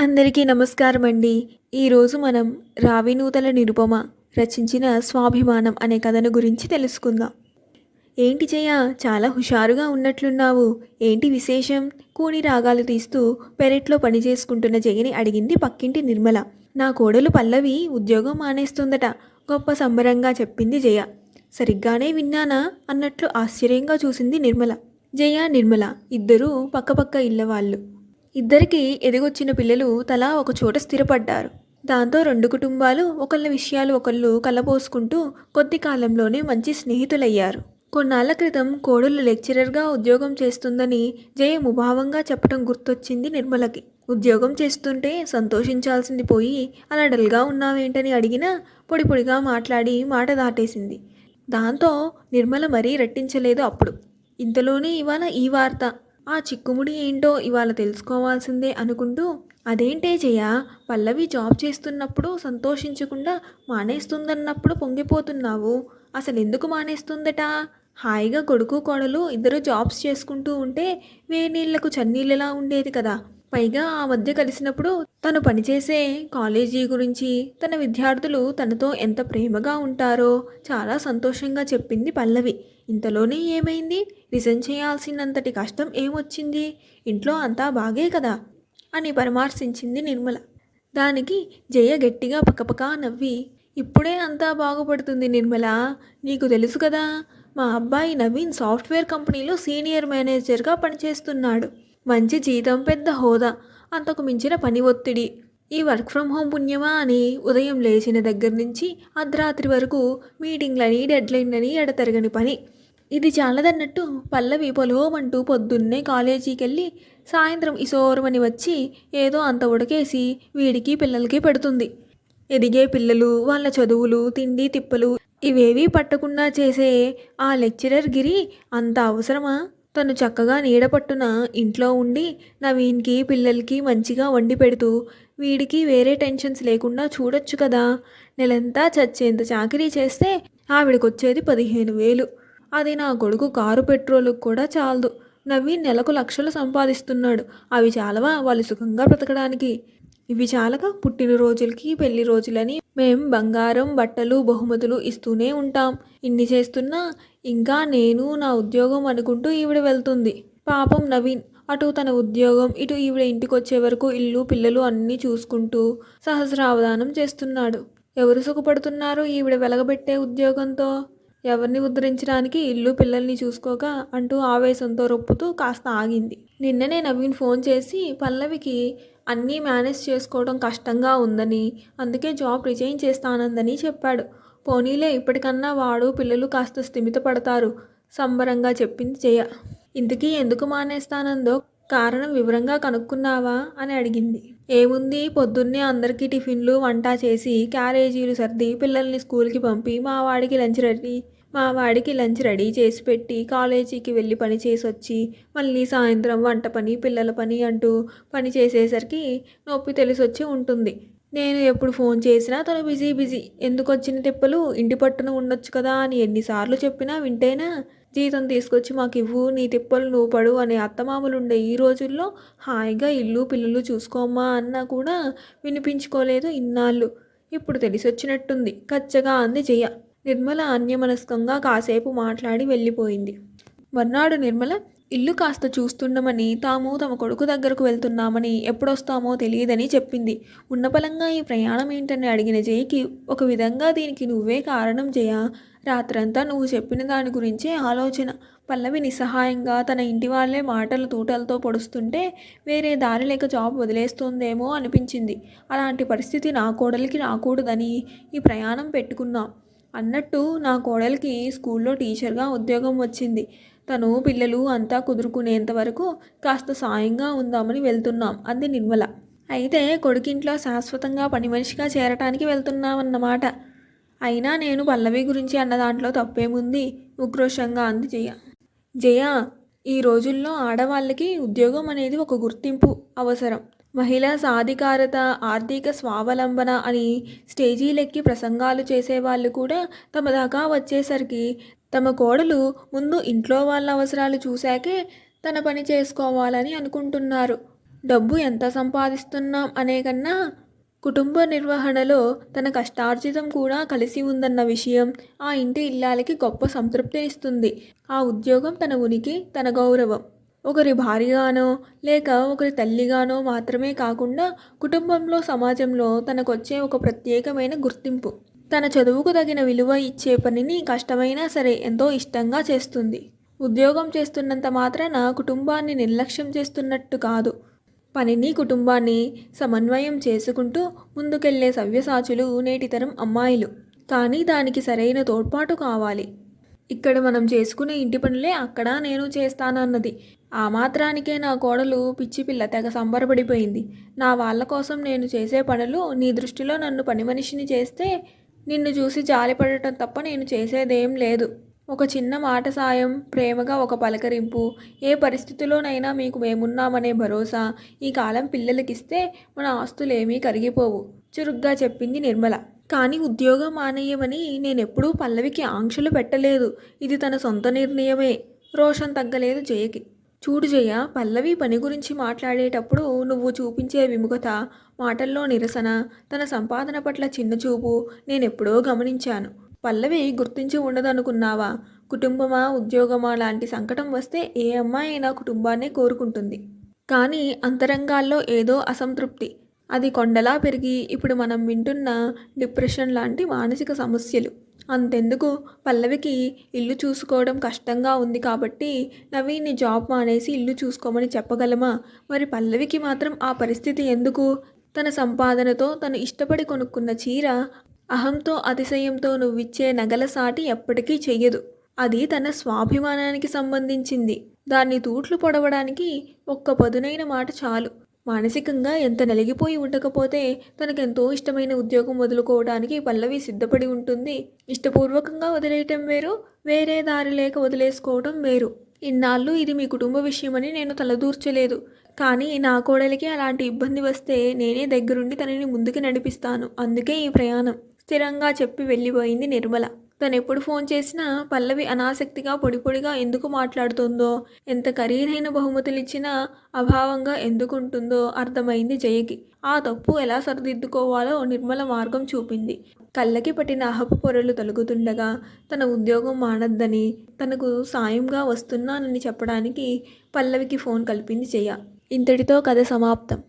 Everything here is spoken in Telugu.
అందరికీ నమస్కారం అండి ఈరోజు మనం రావినూతల నిరుపమ రచించిన స్వాభిమానం అనే కథను గురించి తెలుసుకుందాం. ఏంటి జయ చాలా హుషారుగా ఉన్నట్లున్నావు. ఏంటి విశేషం? కూని రాగాలు తీస్తూ పెరట్లో పని చేసుకుంటున్న జయని అడిగింది పక్కింటి నిర్మల. నా కోడలు పల్లవి ఉద్యోగం మానేస్తుందట. గొప్ప సంబరంగా చెప్పింది జయ. సరిగ్గానే విన్నానా? అన్నట్లు ఆశ్చర్యంగా చూసింది నిర్మల. జయ నిర్మల ఇద్దరూ పక్కపక్క ఇళ్ళవాళ్ళు ఇద్దరికి ఎదిగొచ్చిన పిల్లలు తలా ఒక చోట స్థిరపడ్డారు. దాంతో రెండు కుటుంబాలు ఒకళ్ళ విషయాలు ఒకళ్ళు కలబోసుకుంటూ కొద్ది కాలంలోనే మంచి స్నేహితులయ్యారు. కొన్నాళ్ళ క్రితం కోడలు లెక్చరర్గా ఉద్యోగం చేస్తుందని జయ ముభావంగా చెప్పడం గుర్తొచ్చింది నిర్మలకి. ఉద్యోగం చేస్తుంటే సంతోషించాల్సింది పోయి అలా డల్గా ఉన్నావేంటని అడిగినా పొడి పొడిగా మాట్లాడి మాట దాటేసింది. దాంతో నిర్మల మరీ రట్టించలేదు అప్పుడు. ఇంతలోనే ఇవాళ ఈ వార్త. ఆ చిక్కుముడి ఏంటో ఇవాళ తెలుసుకోవాల్సిందే అనుకుంటూ అదేంటే జయ పల్లవి జాబ్ చేస్తున్నప్పుడు సంతోషించకుండా మానేస్తుందన్నప్పుడు పొంగిపోతున్నావు. అసలు ఎందుకు మానేస్తుందట? హాయిగా కొడుకు కోడలు ఇద్దరు జాబ్స్ చేసుకుంటూ ఉంటే వేనీళ్ళకు చన్నీళ్ళలా ఉండేది కదా. పైగా ఆ మధ్య కలిసినప్పుడు తను పనిచేసే కాలేజీ గురించి తన విద్యార్థులు తనతో ఎంత ప్రేమగా ఉంటారో చాలా సంతోషంగా చెప్పింది పల్లవి. ఇంతలోనే ఏమైంది? రిజైన్ చేయాల్సినంతటి కష్టం ఏమొచ్చింది? ఇంట్లో అంతా బాగే కదా? అని పరామర్శించింది నిర్మల. దానికి జయ గట్టిగా పక్కపక్క నవ్వి ఇప్పుడే అంతా బాగుపడుతుంది నిర్మల. నీకు తెలుసు కదా మా అబ్బాయి నవీన్ సాఫ్ట్వేర్ కంపెనీలో సీనియర్ మేనేజర్గా పనిచేస్తున్నాడు. మంచి జీతం పెద్ద హోదా అంతకు మించిన పని ఒత్తిడి. ఈ వర్క్ ఫ్రమ్ హోమ్ పుణ్యమా అని ఉదయం లేచిన దగ్గర నుంచి అర్ధరాత్రి వరకు మీటింగ్లని డెడ్లైన్లని ఎడతెరగని పని. ఇది చాలదన్నట్టు పల్లవి పొలోమంటూ పొద్దున్నే కాలేజీకి వెళ్ళి సాయంత్రం ఇసోరమని వచ్చి ఏదో అంత ఉడకేసి వీడికి పిల్లలకి పెడుతుంది. ఎదిగే పిల్లలు వాళ్ళ చదువులు తిండి తిప్పలు ఇవేవీ పట్టకుండా చేసే ఆ లెక్చరర్ గిరి అంత అవసరమా? తను చక్కగా నీడ పట్టున ఇంట్లో ఉండి నవీన్కి పిల్లలకి మంచిగా వండి పెడుతూ వీడికి వేరే టెన్షన్స్ లేకుండా చూడొచ్చు కదా. నెలంతా చచ్చేంత చాకరీ చేస్తే ఆవిడకొచ్చేది పదిహేను వేలు. అది నా కొడుకు కారు పెట్రోలుకు కూడా చాలదు. నవీన్ నెలకు లక్షలు సంపాదిస్తున్నాడు. అవి చాలవా? వాళ్ళు సుఖంగా బ్రతకడానికి. ఇవి చాలక పుట్టినరోజులకి పెళ్ళి రోజులని మేం బంగారం బట్టలు బహుమతులు ఇస్తూనే ఉంటాం. ఇన్ని చేస్తున్నా ఇంకా నేను నా ఉద్యోగం అనుకుంటూ ఈవిడ వెళ్తుంది. పాపం నవీన్ అటు తన ఉద్యోగం ఇటు ఈవిడ ఇంటికి వచ్చే వరకు ఇల్లు పిల్లలు అన్నీ చూసుకుంటూ సహస్రావధానం చేస్తున్నాడు. ఎవరు సుఖపడుతున్నారు ఈవిడ వెలగబెట్టే ఉద్యోగంతో? ఎవరిని ఉద్ధరించడానికి ఇల్లు పిల్లల్ని చూసుకోక అంటూ ఆవేశంతో రొప్పుతూ కాస్త ఆగింది. నిన్ననే నవీన్ ఫోన్ చేసి పల్లవికి అన్నీ మేనేజ్ చేసుకోవడం కష్టంగా ఉందని అందుకే జాబ్ రిజైన్ చేస్తానందని చెప్పాడు. పోనీలే ఇప్పటికన్నా వాడు పిల్లలు కాస్త స్థిమిత పడతారు సంబరంగా చెప్పింది జయ. ఇంతకీ ఎందుకు మానేస్తానందో కారణం వివరంగా కనుక్కున్నావా అని అడిగింది. ఏముంది పొద్దున్నే అందరికీ టిఫిన్లు వంట చేసి క్యారేజీలు సర్ది పిల్లల్ని స్కూల్కి పంపి మా వాడికి లంచ్ రెడీ మా వాడికి లంచ్ రెడీ చేసి పెట్టి కాలేజీకి వెళ్ళి పని చేసి వచ్చి మళ్ళీ సాయంత్రం వంట పని పిల్లల పని అంటూ పని చేసేసరికి నొప్పి తెలిసొచ్చి ఉంటుంది. నేను ఎప్పుడు ఫోన్ చేసినా తను బిజీ బిజీ. ఎందుకు వచ్చిన తిప్పలు? ఇంటి పట్టున ఉండొచ్చు కదా అని ఎన్నిసార్లు చెప్పినా వింటేనా? జీతం తీసుకొచ్చి మాకు ఇవ్వు నీ తిప్పలు నువ్వు పడు అనే అత్తమామలు ఉండే ఈ రోజుల్లో హాయిగా ఇల్లు పిల్లలు చూసుకోమ్మా అన్నా కూడా వినిపించుకోలేదు ఇన్నాళ్ళు. ఇప్పుడు తెలిసొచ్చినట్టుంది. కచ్చగా అంది జయ. నిర్మల అన్యమనస్కంగా కాసేపు మాట్లాడి వెళ్ళిపోయింది. మర్నాడు నిర్మల ఇల్లు కాస్త చూస్తుండమని తాము తమ కొడుకు దగ్గరకు వెళ్తున్నామని ఎప్పుడొస్తామో తెలియదని చెప్పింది. ఉన్నపలంగా ఈ ప్రయాణం ఏంటని అడిగిన జయకి ఒక విధంగా దీనికి నువ్వే కారణం జయ? రాత్రంతా నువ్వు చెప్పిన దాని గురించే ఆలోచన. పల్లవి నిస్సహాయంగా తన ఇంటి వాళ్ళే మాటల తూటలతో పొడుస్తుంటే వేరే దారి లేక జాబ్ వదిలేస్తుందేమో అనిపించింది. అలాంటి పరిస్థితి నా కోడలికి రాకూడదని ఈ ప్రయాణం పెట్టుకున్నాం. అన్నట్టు నా కోడలికి స్కూల్లో టీచర్గా ఉద్యోగం వచ్చింది. తను పిల్లలు అంతా కుదురుకునేంత వరకు కాస్త సాయంగా ఉందామని వెళ్తున్నాం అంది నిర్మల. అయితే కొడుకింట్లో శాశ్వతంగా పని మనిషిగా చేరటానికి వెళ్తున్నామన్నమాట. అయినా నేను పల్లవి గురించి అన్న దాంట్లో తప్పేముంది? ఉక్రోషంగా అంది జయ. జయ ఈ రోజుల్లో ఆడవాళ్ళకి ఉద్యోగం అనేది ఒక గుర్తింపు అవసరం. మహిళా సాధికారత ఆర్థిక స్వావలంబన అని స్టేజీలెక్కి ప్రసంగాలు చేసేవాళ్ళు కూడా తమ దాకా వచ్చేసరికి తమ కోడలు ముందు ఇంట్లో వాళ్ళ అవసరాలు చూశాకే తన పని చేసుకోవాలని అనుకుంటున్నారు. డబ్బు ఎంత సంపాదిస్తున్నాం అనే కన్నా కుటుంబ నిర్వహణలో తన కష్టార్జితం కూడా కలిసి ఉందన్న విషయం ఆ ఇంటి ఇల్లాలకి గొప్ప సంతృప్తినిస్తుంది. ఆ ఉద్యోగం తన ఉనికి తన గౌరవం. ఒకరి భార్యగానో లేక ఒకరి తల్లిగానో మాత్రమే కాకుండా కుటుంబంలో సమాజంలో తనకొచ్చే ఒక ప్రత్యేకమైన గుర్తింపు. తన చదువుకు తగిన విలువ ఇచ్చే పనిని కష్టమైనా సరే ఎంతో ఇష్టంగా చేస్తుంది. ఉద్యోగం చేస్తున్నంత మాత్రాన కుటుంబాన్ని నిర్లక్ష్యం చేస్తున్నట్టు కాదు. పనిని కుటుంబాన్ని సమన్వయం చేసుకుంటూ ముందుకెళ్ళే సవ్యసాచులు నేటితరం అమ్మాయిలు. కానీ దానికి సరైన తోడ్పాటు కావాలి. ఇక్కడ మనం చేసుకునే ఇంటి పనులే అక్కడ నేను చేస్తానన్నది. ఆ మాత్రానికే నా కోడలు పిచ్చి పిల్ల తెగ సంబరపడిపోయింది. నా వాళ్ళ కోసం నేను చేసే పనులు నీ దృష్టిలో నన్ను పని మనిషిని చేస్తే నిన్ను చూసి జాలిపడటం తప్ప నేను చేసేదేం లేదు. ఒక చిన్న మాట సాయం ప్రేమగా ఒక పలకరింపు. ఏ పరిస్థితిలోనైనా మీకు మేమున్నామనే భరోసా. ఈ కాలం పిల్లలకిస్తే మన ఆస్తులేమీ కరిగిపోవు. చురుగ్గా చెప్పింది నిర్మల. కానీ ఉద్యోగం మానేయమని నేనెప్పుడూ పల్లవికి ఆంక్షలు పెట్టలేదు. ఇది తన సొంత నిర్ణయమే. రోషన్ తగ్గలేదు జయకి. చూడు జయ పల్లవి పని గురించి మాట్లాడేటప్పుడు నువ్వు చూపించే విముఖత మాటల్లో నిరసన తన సంపాదన పట్ల చిన్న చూపు నేనెప్పుడో గమనించాను. పల్లవి గుర్తించి ఉండదనుకున్నావా? కుటుంబమా ఉద్యోగమా లాంటి సంకటం వస్తే ఏ అమ్మాయి అయినా కుటుంబాన్నే కోరుకుంటుంది. కానీ అంతరంగాల్లో ఏదో అసంతృప్తి. అది కొండలా పెరిగి ఇప్పుడు మనం వింటున్న డిప్రెషన్ లాంటి మానసిక సమస్యలు. అంతెందుకు? పల్లవికి ఇల్లు చూసుకోవడం కష్టంగా ఉంది కాబట్టి నవీన్ని జాబ్ మానేసి ఇల్లు చూసుకోమని చెప్పగలమా? మరి పల్లవికి మాత్రం ఆ పరిస్థితి ఎందుకు? తన సంపాదనతో తను ఇష్టపడి కొనుక్కున్న చీర అహంతో అతిశయంతో నువ్విచ్చే నగల సాటి ఎప్పటికీ చెయ్యదు. అది తన స్వాభిమానానికి సంబంధించింది. దాన్ని తూట్లు పొడవడానికి ఒక్క పదునైన మాట చాలు. మానసికంగా ఎంత నలిగిపోయి ఉండకపోతే తనకెంతో ఇష్టమైన ఉద్యోగం వదులుకోవడానికి పల్లవి సిద్ధపడి ఉంటుంది. ఇష్టపూర్వకంగా వదిలేయటం వేరు వేరే దారి లేక వదిలేసుకోవడం వేరు. ఇన్నాళ్ళు ఇది మీ కుటుంబ విషయమని నేను తలదూర్చలేదు. కానీ నా కోడలికి అలాంటి ఇబ్బంది వస్తే నేనే దగ్గరుండి తనని ముందుకు నడిపిస్తాను. అందుకే ఈ ప్రయాణం. స్థిరంగా చెప్పి వెళ్ళిపోయింది నిర్మల. తను ఎప్పుడు ఫోన్ చేసినా పల్లవి అనాసక్తిగా పొడి పొడిగా ఎందుకు మాట్లాడుతుందో ఎంత ఖరీదైన బహుమతులు ఇచ్చినా అభావంగా ఎందుకుంటుందో అర్థమైంది జయకి. ఆ తప్పు ఎలా సరిదిద్దుకోవాలో నిర్మల మార్గం చూపింది. కళ్ళకి పట్టిన అహపు పొరలు తొలగుతుండగా తన ఉద్యోగం మానద్దని తనకు సాయంగా వస్తున్నానని చెప్పడానికి పల్లవికి ఫోన్ కలిపింది జయ. ఇంతటితో కథ సమాప్తం.